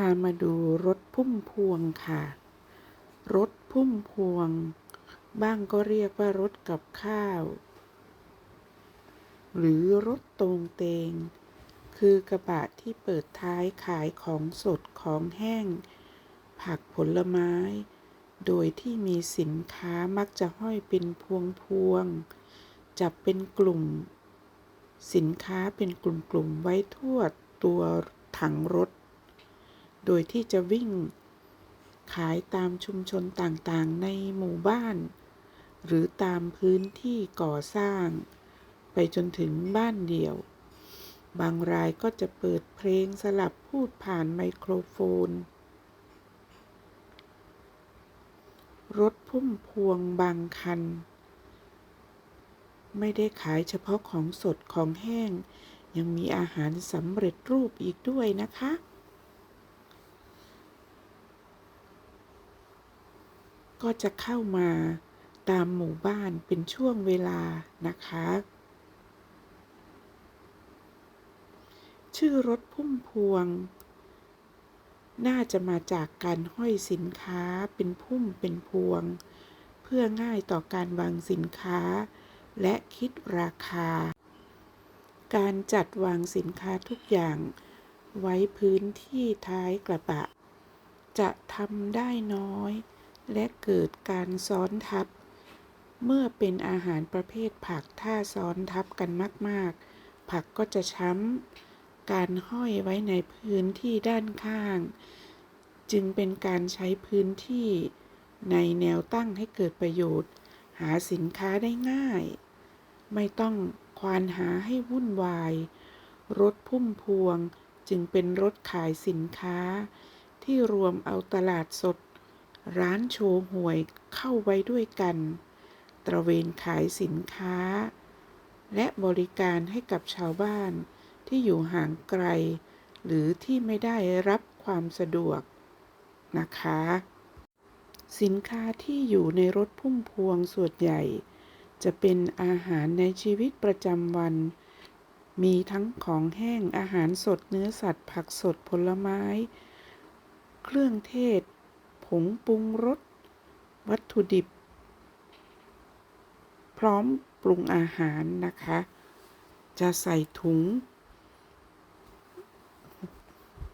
พามาดูรถพุ่มพวงค่ะ รถพุ่มพวง บ้างก็เรียกว่ารถกับข้าว หรือรถตรงเตง คือกระบะที่เปิดท้ายขายของสดของแห้ง ผักผลไม้ โดยที่มีสินค้ามักจะห้อยเป็นพวงพวงๆจับเป็นกลุ่ม สินค้าเป็นกลุ่มๆไว้ทั่วตัวถังรถ โดยที่จะวิ่ง ขายตามชุมชนต่างๆ ในหมู่บ้าน หรือตามพื้นที่ก่อสร้าง ไปจนถึงบ้านเดี่ยว บางรายก็จะเปิดเพลงสลับพูดผ่านไมโครโฟน รถพุ่มพวงบางคัน ไม่ได้ขายเฉพาะของสดของแห้งยังมีอาหารสำเร็จรูปอีกด้วยนะคะ ก็จะเข้ามาตามหมู่บ้านเป็นช่วงเวลานะคะ ชื่อรถพุ่มพวง น่าจะมาจากการห้อยสินค้าเป็นพุ่มเป็นพวง เพื่อง่ายต่อการวางสินค้า และคิดราคา การจัดวางสินค้าทุกอย่างไว้พื้นที่ท้ายกระบะ จะทำได้น้อย และเกิดการซ้อนทับ เมื่อเป็นอาหารประเภทผักถ้าซ้อนทับกันมาก ๆ ผักก็จะช้ำ การห้อยไว้ในพื้นที่ด้านข้าง จึงเป็นการใช้พื้นที่ในแนวตั้งให้เกิดประโยชน์ หาสินค้าได้ง่าย ไม่ต้องควานหาให้วุ่นวาย รถพุ่มพวงจึงเป็นรถขายสินค้า ที่รวมเอาตลาดสด ร้านโชว์หวยเข้าไว้ด้วยกัน ตระเวนขายสินค้า และบริการให้กับชาวบ้านที่อยู่ห่างไกล หรือที่ไม่ได้รับความสะดวกนะคะ สินค้าที่อยู่ในรถพุ่มพวงส่วนใหญ่ จะเป็นอาหารในชีวิตประจำวัน มีทั้งของแห้งอาหารสดเนื้อสัตว์ ผักสดผลไม้ เครื่องเทศ ผงปรุงรส วัตถุดิบ พร้อมปรุงอาหารนะคะ จะใส่ถุง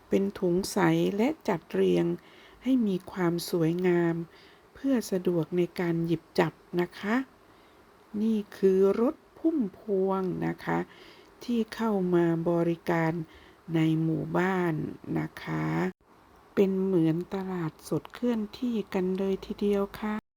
เป็นถุงใสและจัดเรียงให้มีความสวยงาม เพื่อสะดวกในการหยิบจับนะคะ นี่คือรถพุ่มพวงนะคะ ที่เข้ามาบริการในหมู่บ้านนะคะ เป็นเหมือนตลาดสดเคลื่อนที่กันเลยทีเดียวค่ะ